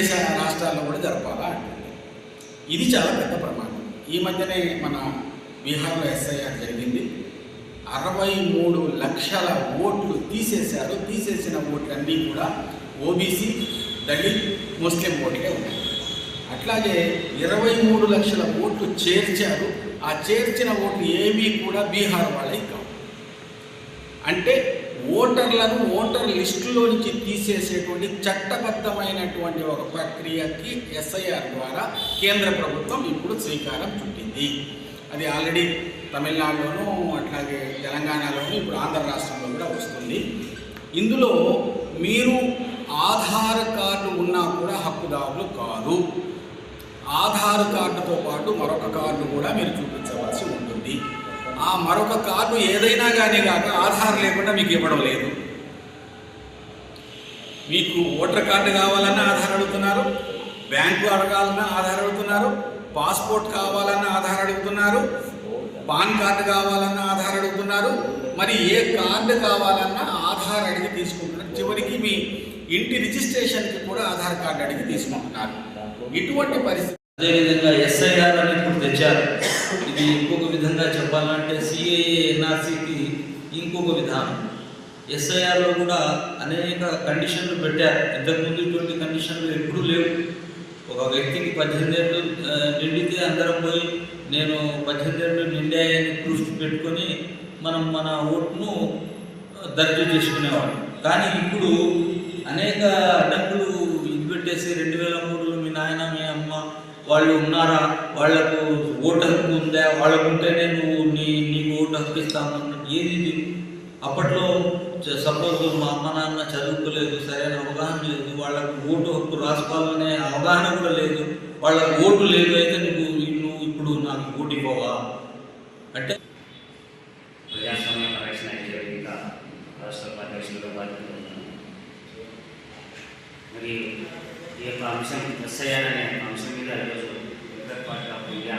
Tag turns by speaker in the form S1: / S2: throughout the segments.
S1: జరపకుండా దేశ రాష్ట్రాల్లో కూడా జరపాలా ఇది చాలా పెద్ద ప్రమాదం ఈ మధ్యనే మన బీహార్లో ఎస్ఐఆర్ జరిగింది. అరవై మూడు లక్షల ఓట్లు తీసేశారు. తీసేసిన ఓట్లన్నీ కూడా ఓబీసీ దళిత్ ముస్లిం ఓట్లే ఉన్నాయి. అట్లాగే ఇరవై మూడు లక్షల ఓట్లు చేర్చారు. ఆ చేర్చిన ఓట్లు ఏమీ కూడా బీహార్ వాళ్ళే కావు. అంటే ఓటర్లను ఓటర్ లిస్టులో నుంచి తీసేసేటువంటి చట్టబద్ధమైనటువంటి ఒక ప్రక్రియకి ఎస్ఐఆర్ ద్వారా కేంద్ర ప్రభుత్వం ఇప్పుడు శ్రీకారం చుట్టింది. అది ఆల్రెడీ తమిళనాడులోనూ అట్లాగే తెలంగాణలోనూ ఇప్పుడు ఆంధ్ర రాష్ట్రంలో కూడా వస్తుంది. ఇందులో మీరు ఆధార్ కార్డు ఉన్నా కూడా హక్కుదారులు కాదు. ఆధార్ కార్డుతో పాటు మరొక కార్డు కూడా మీరు చూపించవలసి ఉంటుంది. ఆ మరొక కార్డు ఏదైనా కానీ కాక ఆధార్ లేకుండా మీకు ఇవ్వడం లేదు. మీకు ఓటర్ కార్డు కావాలన్నా ఆధార్ అడుగుతున్నారు బ్యాంకు అడగాలన్నా ఆధార్ అడుగుతున్నారు పాస్పోర్ట్ కావాలన్నా ఆధార్ అడుగుతున్నారు పాన్ కార్డు కావాలన్నా ఆధార్ అడుగుతున్నారు మరి ఏ కార్డు కావాలన్నా ఆధార్ అడిగి తీసుకుంటున్నారు. చివరికి మీ ఇంటి రిజిస్ట్రేషన్కి కూడా ఆధార్ కార్డు అడిగి తీసుకుంటున్నారు. ఇటువంటి పరిస్థితి
S2: అదేవిధంగా ఎస్ఐఆర్ అని ఇప్పుడు తెచ్చారు. ఇది ఇంకొక విధంగా చెప్పాలంటే సిఏఏ ఎన్ఆర్సీకి ఇంకొక విధానం. ఎస్ఐఆర్లో కూడా అనేక కండిషన్లు పెట్టారు. ఇంతకుముందు ఇటువంటి కండిషన్లు ఎప్పుడూ లేవు. ఒక వ్యక్తికి పద్దెనిమిది ఏళ్ళు నిండితే అందరం పోయి నేను పద్దెనిమిది ఏళ్ళు నిండాయని ప్రూఫ్ పెట్టుకొని మనం మన ఓటును దర్జీ చేసుకునేవాడు కానీ ఇప్పుడు అనేక అడ్డంకులు ఇది పెట్టేసి రెండు వేల వాళ్ళు ఉన్నారా? వాళ్ళకు ఓటు హక్కు ఉందా? వాళ్ళకు ఉంటేనే నువ్వు నీ నీకు ఓటు హక్కు ఇస్తాను ఏది ఇది? అప్పట్లో సపోజ్ మా అమ్మ నాన్న చదువుకోలేదు సరైన అవగాహన లేదు వాళ్ళకు ఓటు హక్కు రాసుకోవాలనే అవగాహన కూడా లేదు. వాళ్ళకు ఓటు లేదు అయితే నువ్వు నువ్వు ఇప్పుడు నాకు ఓటు ఇవ్వవా? అంటే
S3: ప్రజాస్వామ్య పరిరక్షణ వేదిక రాష్ట్ర ఉపాధ్యక్షులుగా మరి ఈ యొక్క అంశం మిస్ అయ్యాననే అంశం మీద ఈరోజు లిబరల్ పార్టీ ఆఫ్ ఇండియా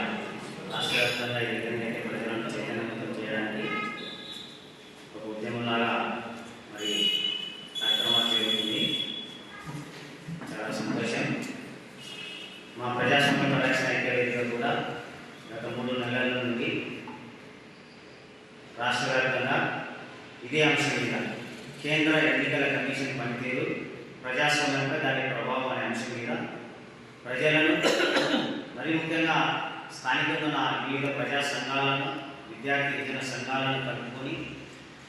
S3: రాష్ట్ర వ్యాప్తంగా ఏ విధంగా అయితే ప్రజలను చైతన్యవంతం చేయడానికి ఒక ఉద్యమంలాగా మరి కార్యక్రమాలు చేరుతుంది చాలా సంతోషం మా ప్రజాస్వామ్య పరిరక్షణ ఐక్య వేదిక కూడా గత మూడు నెలల నుండి రాష్ట్ర వ్యాప్తంగా ఇదే అంశం మీద కేంద్ర ఎన్నికల కమిషన్ పనితీరు ప్రజాస్వామ్యంపై దాని ప్రభావం అనే అంశం మీద ప్రజలను మరి ముఖ్యంగా స్థానికంగా ఉన్న వివిధ ప్రజా సంఘాలను విద్యార్థి గిరిజన సంఘాలను కలుపుకొని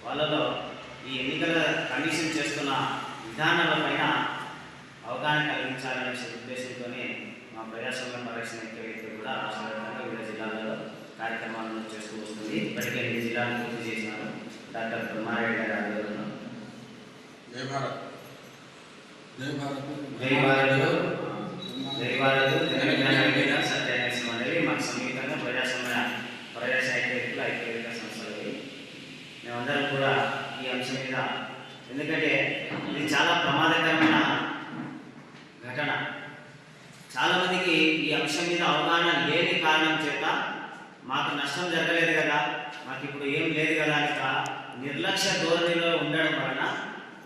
S3: వాళ్ళలో ఈ ఎన్నికల కమిషన్ చేస్తున్న విధానాలపైన అవగాహన కలిగించాలనే ఉద్దేశంతోనే మా ప్రజాస్వామ్య పరిరక్షణ ఐక్యవేదిక కూడా రాష్ట్ర వ్యాప్తంగా వివిధ జిల్లాలలో కార్యక్రమాలను చేస్తూ వస్తుంది. ఇప్పటికే ఎనిమిది జిల్లాలను పూర్తి చేసినారు. డాక్టర్ బ్రహ్మారెడ్డి గారి ఆధ్వర్యంలో.
S1: జై భారత్. జై భారత్.
S3: మండలి మాకు సంయుక్తంగా ప్రజాస్వామ్య ప్రజా ఐక్యవేదికలు ఐక్యవేదిక సంస్థలు మేమందరం కూడా ఈ అంశం మీద ఎందుకంటే ఇది చాలా ప్రమాదకరమైన ఘటన చాలా మందికి ఈ అంశం మీద అవగాహన లేని కారణం చేత మాకు నష్టం జరగలేదు కదా మాకు ఇప్పుడు ఏం లేదు కదా అని నిర్లక్ష్య ధోరణిలో ఉండడం వలన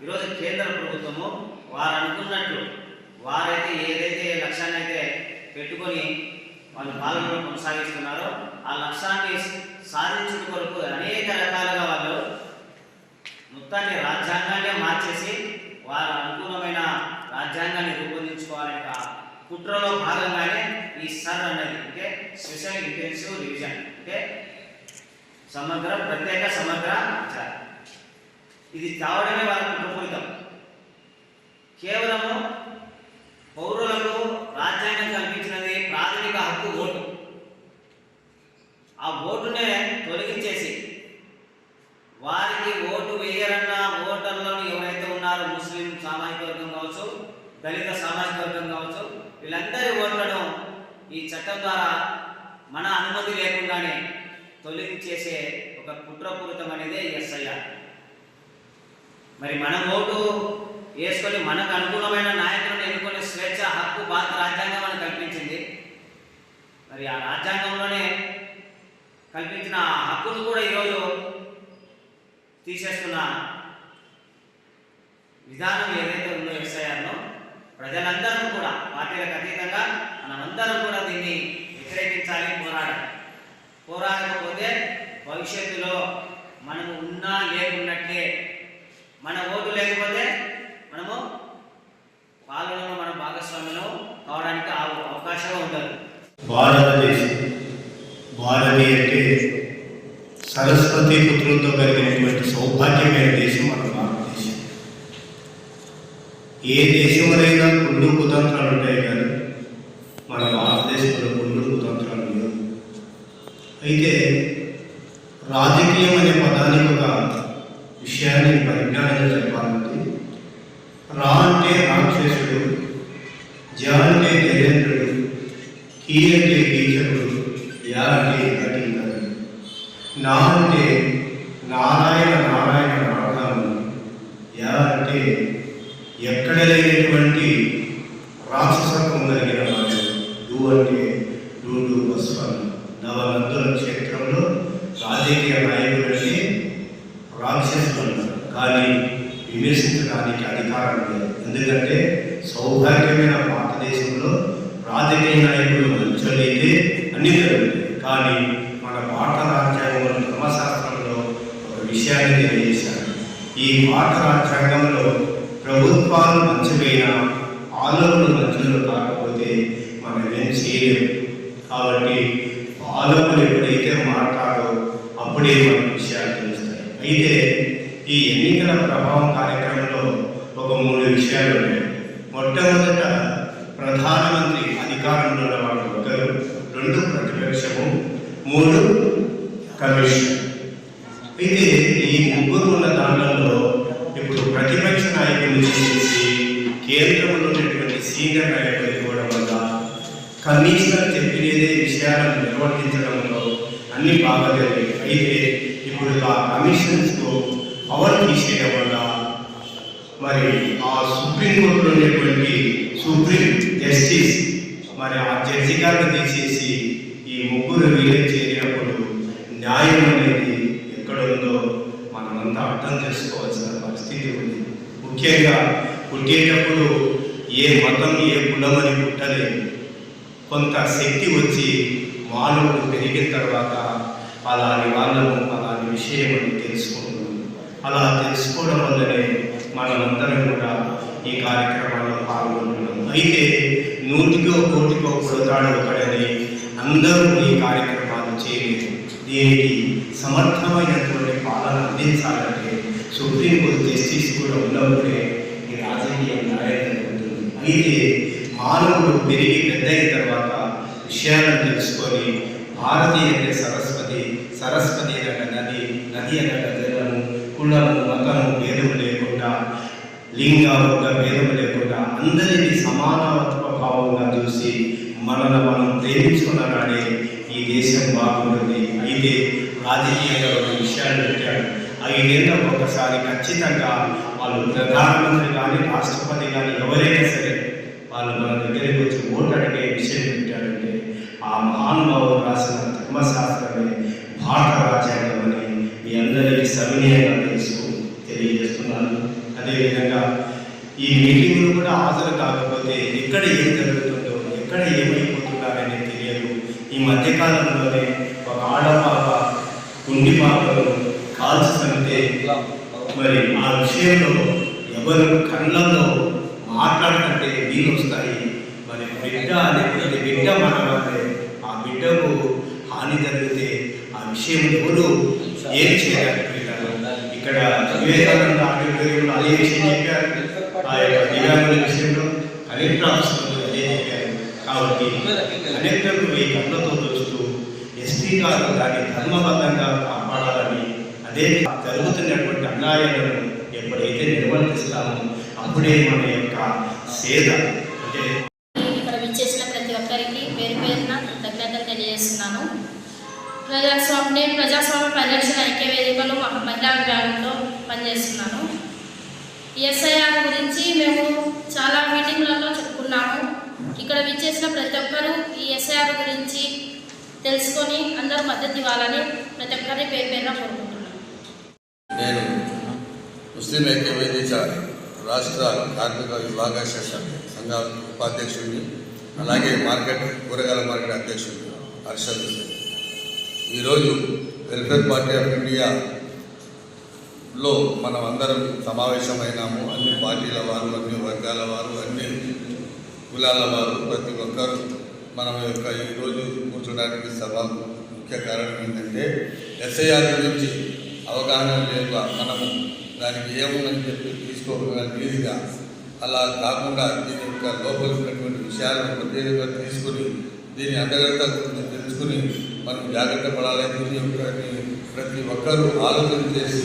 S3: ఈరోజు కేంద్ర ప్రభుత్వము వారు అనుకున్నట్లు వారైతే ఏదైతే లక్ష్యాన్ని అయితే పెట్టుకొని వాళ్ళు పాలనలో కొనసాగిస్తున్నారో ఆ లక్ష్యాన్ని సాధించుట కొరకు అనేక రకాలుగా వాళ్ళు మొత్తాన్ని రాజ్యాంగాన్నే మార్చేసి వారు అనుకూలమైన రాజ్యాంగాన్ని రూపొందించుకోవాలనే కుట్రలో భాగంగానే ఈ సర్ అనేది అంటే స్పెషల్ ఇంటెన్సివ్ రివిజన్ అంటే సమగ్ర ప్రత్యేక సమగ్ర విచారణ. ఇది కావడమే వాళ్ళకు కుట్రపూరితం కేవలము మరి ఆ రాజ్యాంగంలోనే కల్పించిన ఆ హక్కును కూడా ఈరోజు తీసేస్తున్న విధానం ఏదైతే ఉందో ఎస్ఐఆర్లో ప్రజలందరూ కూడా పార్టీలకు అతీతంగా మనమందరం కూడా దీన్ని వ్యతిరేకించాలి పోరాడాలి. పోరాడకపోతే భవిష్యత్తులో మనము ఉన్నా లేకున్నట్లే. మన ఓటు లేకపోతే మనము పాలనలో మన భాగస్వామ్యం కావడానికి అవకాశం ఉంటుంది
S4: భారతదేశం భారతి అంటే సరస్వతి పుత్రులతో కలిగినటువంటి సౌభాగ్యమైన దేశం మన భారతదేశం. ఏ దేశంలోనైనా కుళ్ళు కుతంత్రాలు ఉంటాయి కానీ మన భారతదేశంలో కుళ్ళు కుతంత్రాలు లేవు. అయితే రాజకీయం అనే పదానికి ఒక విషయాన్ని పరిజ్ఞానంగా చెప్పాలంటే రా అంటే రాక్షసుడు జ అంటే తెలియదు ఈ అంటే కీచకుడు యా అంటే కఠినడు నా అంటే నారాయణ నారాయణ నారాయణ యా అంటే ఎక్కడ లేనటువంటి రాక్షసత్వం కలిగిన వాడు. డు అంటే డూడు బస్వన్ నవనంతుల క్షేత్రంలో రాజకీయ నాయకుడు అంటే రాక్షసులు కానీ విమర్శించడానికి అధికారం లేదు. ఎందుకంటే సౌభాగ్యమైన భారతదేశంలో రాజకీయ నాయకులు మంచోళ్ళైతే అన్ని జరుగుతాయి. కానీ మన భారత రాజ్యాంగంలో ధర్మశాస్త్రంలో ఒక విషయాన్ని తెలియజేశారు. ఈ భారత రాజ్యాంగంలో ప్రభుత్వాలు మంచిపోయినా పాలకులు మంచులు కాకపోతే మనం ఏం చేయలేము కాబట్టి పాలకులు ఎప్పుడైతే మాట్లాడో అప్పుడే మన విషయాలు తెలుస్తాయి. అయితే ఈ ఎన్నికల ప్రభావం కార్యక్రమంలో ఒక మూడు విషయాలు ఉన్నాయి. మొట్టమొదట ప్రధానమంత్రి అధికారంలో ఉన్నవాడు ఒకరు రెండు ప్రతిపక్షము మూడు కమిషన్. అయితే ఈ ముగ్గురు ఉన్న దాంట్లో ఇప్పుడు ప్రతిపక్ష నాయకుడిని చేసి కేంద్రంలో ఉన్నటువంటి సీనియర్ నాయకులు ఇవ్వడం వల్ల కమిషనర్ చెప్పినదే విషయాలను నిర్వర్తించడంలో అన్ని బాగా జరిగాయి. అయితే ఇప్పుడు ఆ కమిషన్స్కు పవర్ తీసేయడం వల్ల మరి ఆ సుప్రీంకోర్టులో ఉన్నటువంటి సుప్రీం జస్టిస్ మరి ఆ జడ్జి గారిని తీసేసి ఈ ముగ్గురు వీరే చేరినప్పుడు న్యాయం అనేది ఎక్కడ ఉందో మనమంతా అర్థం చేసుకోవాల్సిన పరిస్థితి ఉంది. ముఖ్యంగా పుట్టేటప్పుడు ఏ మతం ఏ కులం అని పుట్టలేదు. కొంత శక్తి వచ్చి మానవుడు పెరిగిన తర్వాత అలాంటి వాళ్ళను అలాంటి విషయం అని తెలుసుకుంటున్నాం అలా తెలుసుకోవడం వల్లనే మనమందరం కూడా ఈ కార్యక్రమాల్లో పాల్గొంటున్నాం అయితే నూటికో కోటికో కొడతాడు ఒకడని అందరూ ఈ కార్యక్రమాలు చేయలేదు. దీనికి సమర్థమైనటువంటి పాలన అందించాలంటే సుప్రీంకోర్టు జస్టిస్ కూడా ఉన్నప్పుడే ఈ రాజకీయ న్యాయం అయితే మానవుడు పెరిగి పెద్ద అయిన తర్వాత విషయాలను తెలుసుకొని భారతీయ సరస్వతి సరస్వతి లింగ భేదం లేకుండా అందరినీ సమానత్వ భావంగా చూసి మనల్ని మనం ప్రేమించుకున్నాడే ఈ దేశం బాగుంటుంది. అయితే రాజకీయంగా ఒక విషయాలు పెట్టాడు. ఐదేళ్ళకు ఒకసారి ఖచ్చితంగా వాళ్ళు ప్రధానమంత్రి కానీ రాష్ట్రపతి కానీ ఎవరైనా సరే వాళ్ళు మన దగ్గరికి వచ్చి ఓటు అడిగే విషయం పెట్టారంటే ఆ మహానుభావులు రాసిన ధర్మశాస్త్రమే భారత రాజ్యాంగం అని మీ అందరికీ సవినీయంగా తెలుసు తెలియజేస్తున్నాను. అదేవిధంగా ఈ మీటింగులు కూడా హాజరు కాకపోతే ఎక్కడ ఏం జరుగుతుందో ఎక్కడ ఏమైపోతున్నారనే తెలియదు. ఈ మధ్యకాలంలోనే ఒక ఆడపాప కుండి పాపను కాల్చుకుంటే మరి ఆ విషయంలో ఎవరు కళ్ళల్లో మాట్లాడుతుంటే వీలు వస్తాయి. మరి బిడ్డ అనేది బిడ్డ మనవాళ్ళే ఆ బిడ్డకు హాని జరిగితే ఆ విషయం ఎవరు ఏం చేయాలి ఇక్కడ వివేకానంద ఆడిటోరియంలో అదే విషయం చెప్పారు. యొక్క దివ్యాంగుల విషయంలో కలెక్టర్ ఆఫీసులో అదే కాబట్టి కలెక్టర్ ఈ కళ్ళతో చూస్తూ ఎస్టీ గారు దాన్ని ధర్మబద్ధంగా కాపాడాలని అదే జరుగుతున్నటువంటి అన్యాయాలను ఎప్పుడైతే నిర్వర్తిస్తామో అప్పుడే మన యొక్క సేద అంటే
S5: ఇక్కడ ప్రతి ఒక్కరికి పేరు పేరున కృతజ్ఞతలు తెలియజేస్తున్నాను. ప్రజాస్వామ్య నేను ప్రజాస్వామ్య పరిరక్షణ ఐక్య వేదికలో మహిళా విభాగంలో పనిచేస్తున్నాను. ఎస్ఐఆర్ గురించి మేము చాలా మీటింగ్లలో చెప్పుకున్నాము. ఇక్కడ విచ్చేసిన ప్రతి ఒక్కరూ ఈ ఎస్ఐఆర్ గురించి తెలుసుకొని అందరూ మద్దతు ఇవ్వాలని ప్రతి ఒక్కరి పేరు పేరున కోరుకుంటున్నాను
S6: నేను ముస్లిం ఐక్య వేదిక రాష్ట్ర కార్మిక విభాగ శాఖ సంఘాల ఉపాధ్యక్షుడిని అలాగే మార్కెట్ కూరగాయల మార్కెట్ అధ్యక్షుడు హర్షద్ ఈరోజు వెల్ఫేర్ పార్టీ ఆఫ్ లో మనం అందరం సమావేశమైనాము. అన్ని పార్టీల వారు అన్ని వర్గాల వారు అన్ని కులాల వారు ప్రతి ఒక్కరు మనం యొక్క ఈరోజు కూర్చోడానికి సభ ముఖ్య కారణం ఏంటంటే ఎస్ఐఆర్ గురించి అవగాహన లేక మనము దానికి ఏముందని చెప్పి తీసుకోవడానికి ఈజీగా అలా కాకుండా దీని యొక్క లోపల ఉన్నటువంటి విషయాలను ప్రత్యేకంగా తీసుకుని దీని అంతర్గత గురించి తెలుసుకుని మనం జాగ్రత్త పడాలని ప్రతి ఒక్కరూ ఆలోచన చేసి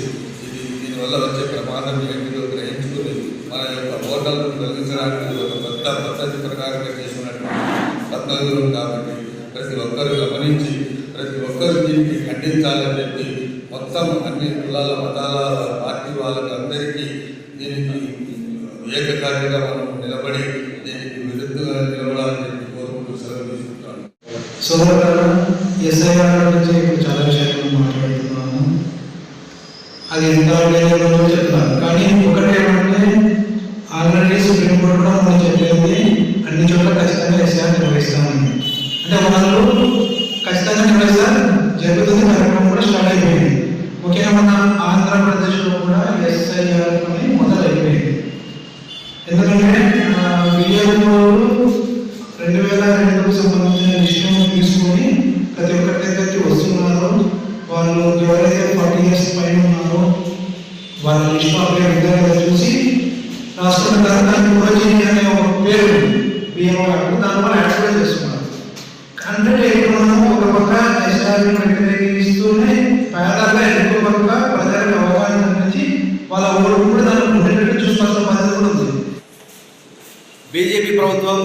S6: దీనివల్ల వచ్చే ప్రమాదం ఏంటిదో గ్రహించుకుని మన యొక్క ఓటర్లను తొలగించడానికి ఒక కొత్త పద్ధతి ప్రకారంగా చేసుకున్నటువంటి పద్ధతులు కాబట్టి ప్రతి ఒక్కరు గమనించి ప్రతి ఒక్కరు దీన్ని ఖండించాలని చెప్పి మొత్తం అన్ని కులాల మతాల పార్టీ వాళ్ళకి అందరికీ దీనికి ఏకకారిగా మనం నిలబడి దీనికి విరుద్ధంగా నిలబడాలని చెప్పి కోరుకుంటూ సెలవు తీసుకుంటాను
S7: సోదరులారా ఎస్ఐఆర్ గురించి ఇప్పుడు చాలా విషయాలు మాట్లాడుతున్నాము అది ఎంత లేదో చెప్తాను కానీ ఒకటి ఏమంటే ఆల్రెడీ సుప్రీం కోర్టు కూడా మనం చెప్పింది అన్ని చోట్ల ఖచ్చితంగా అంటే నిర్వహిస్తామని అంటే వాళ్ళు ఖచ్చితంగా నిర్వహిస్తారు జరుగుతుంది కార్యక్రమం కూడా స్టార్ట్ అయిపోయింది. ముఖ్యంగా మన ఆంధ్రప్రదేశ్లో కూడా ఎస్ఐఆర్ అని మొదలైపోయింది ఎందుకంటే వినియోగంలో రెండు వేల రెండుకు సంబంధించిన విషయం తీసుకొని ప్రతి ఒక్కరి దగ్గరికి వస్తున్నారు వాళ్ళు ఎవరైతే ఫార్టీ ఇయర్స్ పైన ఉన్నారో వాళ్ళ లిస్ట్ ఆఫ్ విధంగా చూసి రాష్ట్ర దానికి పురోజని అనే ఒక పేరు బియ్యం యాప్ దాని వల్ల యాక్టివేట్ చేస్తున్నారు అంటే ఇప్పుడు మనం ఒక పక్క ఎస్ఆర్ని వ్యతిరేకిస్తూనే పేదలుగా ఇంకో పక్క ప్రజలకు అవగాహన కల్పించి వాళ్ళ ఊరు కూడా దాన్ని ఉండేటట్టు చూసుకోవాల్సిన బాధ్యత కూడా ఉంది
S8: బీజేపీ ప్రభుత్వం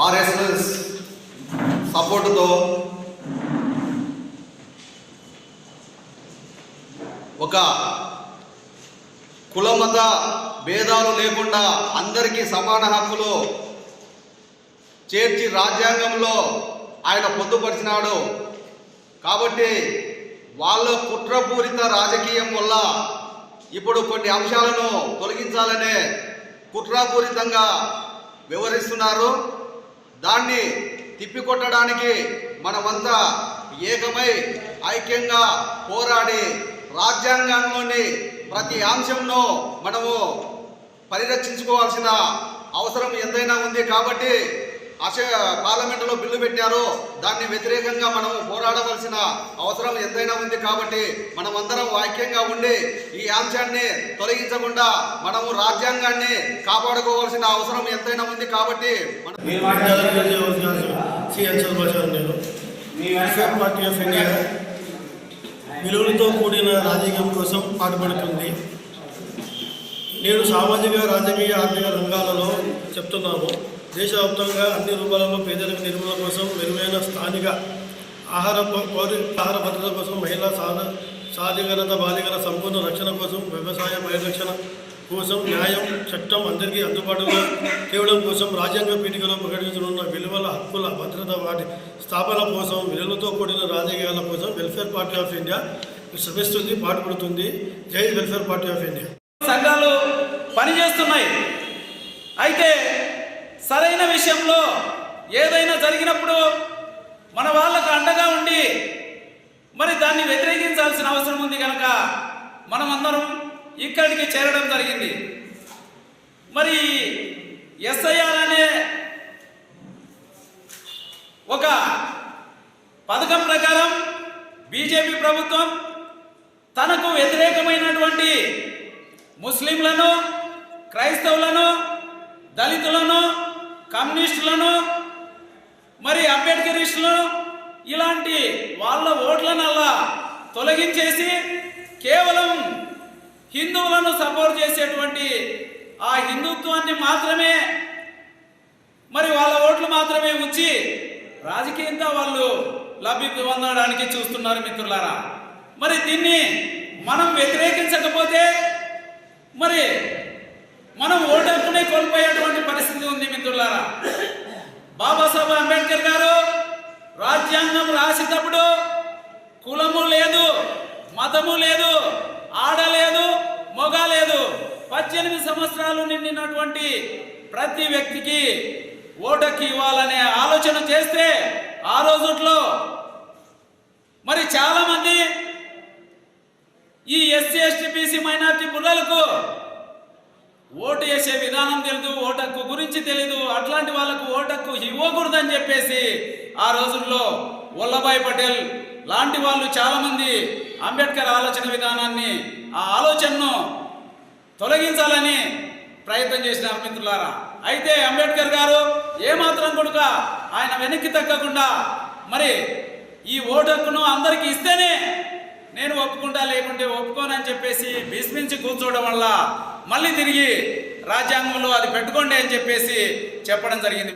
S8: ఆర్ఎస్ఎస్ సపోర్టుతో ఒక కులమత భేదాలు లేకుండా అందరికీ సమాన హక్కులు చేర్చి రాజ్యాంగంలో ఆయన పొందుపరిచినాడు. కాబట్టి వాళ్ళ కుట్రపూరిత రాజకీయం వల్ల ఇప్పుడు కొన్ని అంశాలను తొలగించాలనే కుట్రపూరితంగా వివరిస్తున్నారు. దాన్ని తిప్పికొట్టడానికి మనమంతా ఏకమై ఐక్యంగా పోరాడి రాజ్యాంగంలోని ప్రతి అంశంను మనము పరిరక్షించుకోవాల్సిన అవసరం ఎంతైనా ఉంది. కాబట్టి అసే పార్లమెంటులో బిల్లు పెట్టారో దాన్ని వ్యతిరేకంగా మనం పోరాడవలసిన అవసరం ఎంతైనా ఉంది కాబట్టి మనమందరం వాక్యంగా ఉండి ఈ అంశాన్ని తొలగించకుండా మనము రాజ్యాంగాన్ని కాపాడుకోవాల్సిన అవసరం ఎంతైనా ఉంది కాబట్టి
S9: పార్టీ ఆఫ్ ఇండియా విలువలతో కూడిన రాజకీయం కోసం పాటుపడుతుంది. నేను సామాజిక రాజకీయ ఆర్థిక రంగాలలో చెప్తున్నాను. దేశవ్యాప్తంగా అన్ని రూపాలలో పేదరిక నిర్మూలన కోసం మెరుగైన స్థానిక ఆహార పౌరి పౌర ఆహార భద్రత కోసం మహిళా సాధ సాధికారత బాలికల సంపూర్ణ రక్షణ కోసం వ్యవసాయ పరిరక్షణ కోసం న్యాయం చట్టం అందరికీ అందుబాటులో తేవడం కోసం రాజ్యాంగ పీఠికలో ప్రకటించనున్న విలువల హక్కుల భద్రత వాటి స్థాపన కోసం విలువలతో కూడిన రాజకీయాల కోసం వెల్ఫేర్ పార్టీ ఆఫ్ ఇండియా శ్రమిస్తుంది పాటుపడుతుంది. జై వెల్ఫేర్ పార్టీ ఆఫ్ ఇండియా
S10: సంఘాలు పనిచేస్తున్నాయి. అయితే సరైన విషయంలో ఏదైనా జరిగినప్పుడు మన వాళ్ళకు అండగా ఉండి మరి దాన్ని వ్యతిరేకించాల్సిన అవసరం ఉంది కనుక మనమందరం ఇక్కడికి చేరడం జరిగింది. మరి ఎస్ఐఆర్ అనే ఒక పథకం ప్రకారం బీజేపీ ప్రభుత్వం తనకు వ్యతిరేకమైనటువంటి ముస్లింలను క్రైస్తవులను దళితులను కమ్యూనిస్టులను మరి అంబేద్కరిస్టులను ఇలాంటి వాళ్ళ ఓట్లనల్లా తొలగించేసి కేవలం హిందువులను సపోర్ట్ చేసేటువంటి ఆ హిందుత్వాన్ని మాత్రమే మరి వాళ్ళ ఓట్లు మాత్రమే ఉంచి రాజకీయంగా వాళ్ళు లబ్ధి పొందడానికి చూస్తున్నారు మిత్రులారా. మరి దీన్ని మనం వ్యతిరేకించకపోతే మరి మనం ఓటర్కునే కోల్పోయేటువంటి పరిస్థితి ఉంది మిత్రులారా. బాబాసాహెబ్ అంబేద్కర్ గారు రాజ్యాంగం రాసేటప్పుడు కులము లేదు మతము లేదు ఆడ లేదు మొగ లేదు. పద్దెనిమిది సంవత్సరాలు నిండినటువంటి ప్రతి వ్యక్తికి ఓటకి ఇవ్వాలనే ఆలోచన చేస్తే ఆ రోజుట్లో మరి చాలా మంది ఈ ఎస్సీ ఎస్టీ బీసీ మైనార్టీ పిల్లలకు ఓటు వేసే విధానం తెలియదు ఓటక్కు గురించి తెలీదు. అట్లాంటి వాళ్ళకు ఓటక్కు ఇవ్వకూడదని చెప్పేసి ఆ రోజుల్లో వల్లభాయ్ పటేల్ లాంటి వాళ్ళు చాలామంది అంబేద్కర్ ఆలోచన విధానాన్ని ఆ ఆలోచనను తొలగించాలని ప్రయత్నం చేసినారు మిత్రులారా. అయితే అంబేద్కర్ గారు ఏమాత్రం కొడుక ఆయన వెనక్కి తగ్గకుండా మరి ఈ ఓటక్కును అందరికీ ఇస్తేనే నేను ఒప్పుకుంటా లేకుంటే ఒప్పుకోనని చెప్పేసి విస్మించి కూర్చోవడం వల్ల మళ్ళీ తిరిగి రాజ్యాంగంలో అది పెట్టుకోండి అని చెప్పేసి చెప్పడం జరిగింది.